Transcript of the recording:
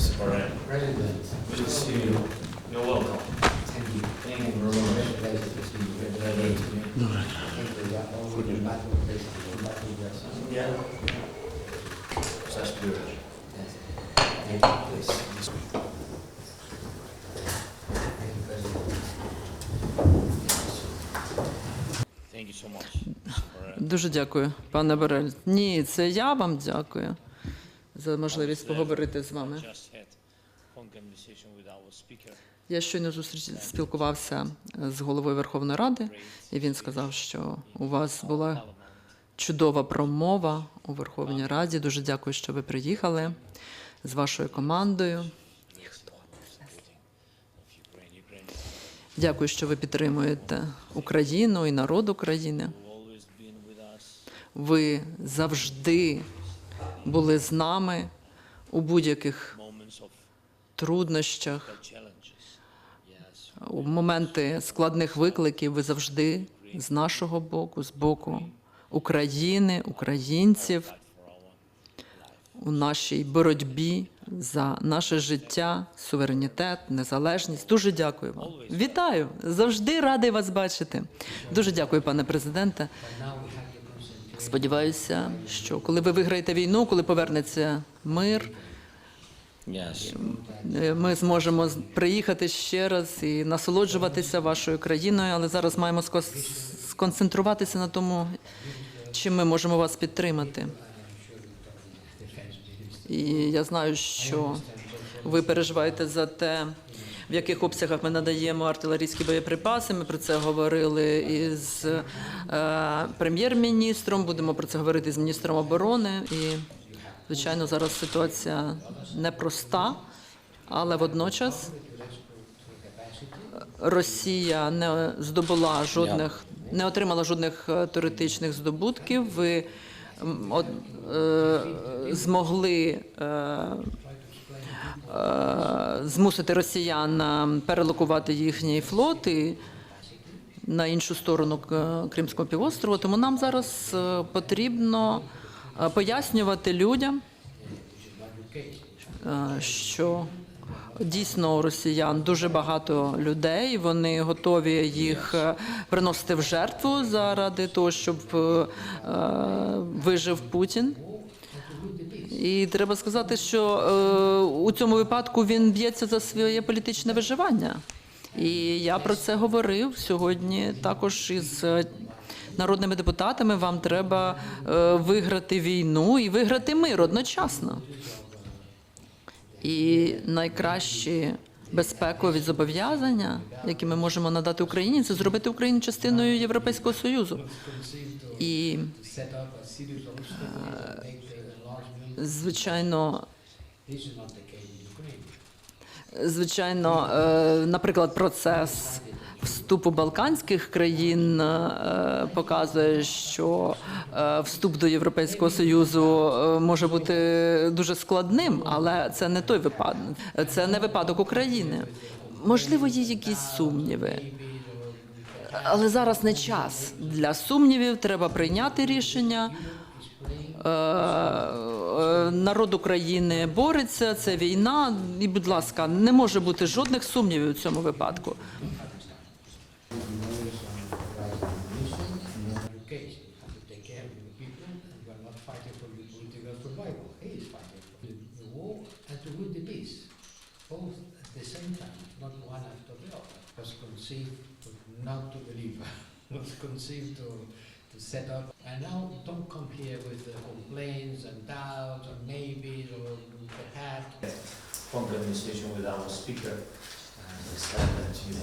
Mr. Barrett. President, Good to see you. You're welcome. thank you. Thank you very much. Very to you. Very to you. Thank you. Yeah, all the back to place, back to your son. Yeah. Such good. Yes. Thank you, please. Thank you, President. Thank you so much, Mr. Barrett. Дуже дякую, пане Борель. Ні, це я вам дякую за можливість поговорити з вами. Я щойно зустріч спілкувався з головою Верховної Ради, і він сказав, що у вас була чудова промова у Верховній Раді. Дуже дякую, що ви приїхали з вашою командою. Дякую, що ви підтримуєте Україну і народ України. Ви завжди були з нами у будь-яких труднощах, у моменти складних викликів. Ви завжди з нашого боку, з боку України, українців у нашій боротьбі за наше життя, суверенітет, незалежність. Дуже дякую вам. Вітаю! Завжди радий вас бачити. Дуже дякую, пане президенте. Сподіваюся, що коли ви виграєте війну, коли повернеться мир, е, ми зможемо приїхати ще раз і насолоджуватися вашою країною, але зараз маємо сконцентруватися на тому, чим ми можемо вас підтримати. І я знаю, що ви переживаєте за те, в яких обсягах ми надаємо артилерійські боєприпаси. Ми про це говорили із е, прем'єр-міністром. Будемо про це говорити з міністром оборони. І, звичайно, зараз ситуація непроста, але водночас Росія не здобула жодних, не отримала жодних е, теоретичних здобутків. Ви е, змогли е, е, змусити росіян е, перелокувати їхній флот і на іншу сторону Кримського півострову. Тому нам зараз е, потрібно е, пояснювати людям, е, що дійсно у росіян дуже багато людей. Вони готові їх е, приносити в жертву заради того, щоб е, е, вижив Путін. І треба сказати, що е, у цьому випадку він б'ється за своє політичне виживання. І я про це говорив сьогодні також із е, народними депутатами. Вам треба е, виграти війну і виграти мир одночасно. І найкращі безпекові зобов'язання, які ми можемо надати Україні, це зробити Україну частиною Європейського Союзу. І Set звичайно. Звичайно, е, наприклад, процес вступу балканських країн е, показує, що е, вступ до Європейського союзу може бути дуже складним, але це не той випадок. Це не випадок України. Можливо, є якісь сумніви. Але зараз не час для сумнівів. Треба прийняти рішення. Е, е, Народ України бореться, це війна. І, будь ласка, не може бути жодних сумнівів у цьому випадку. Not to deliver, was conceived to, to set up. And now don't come here with the complaints and doubts and maybes or perhaps. Conversation with our speaker. And he said that you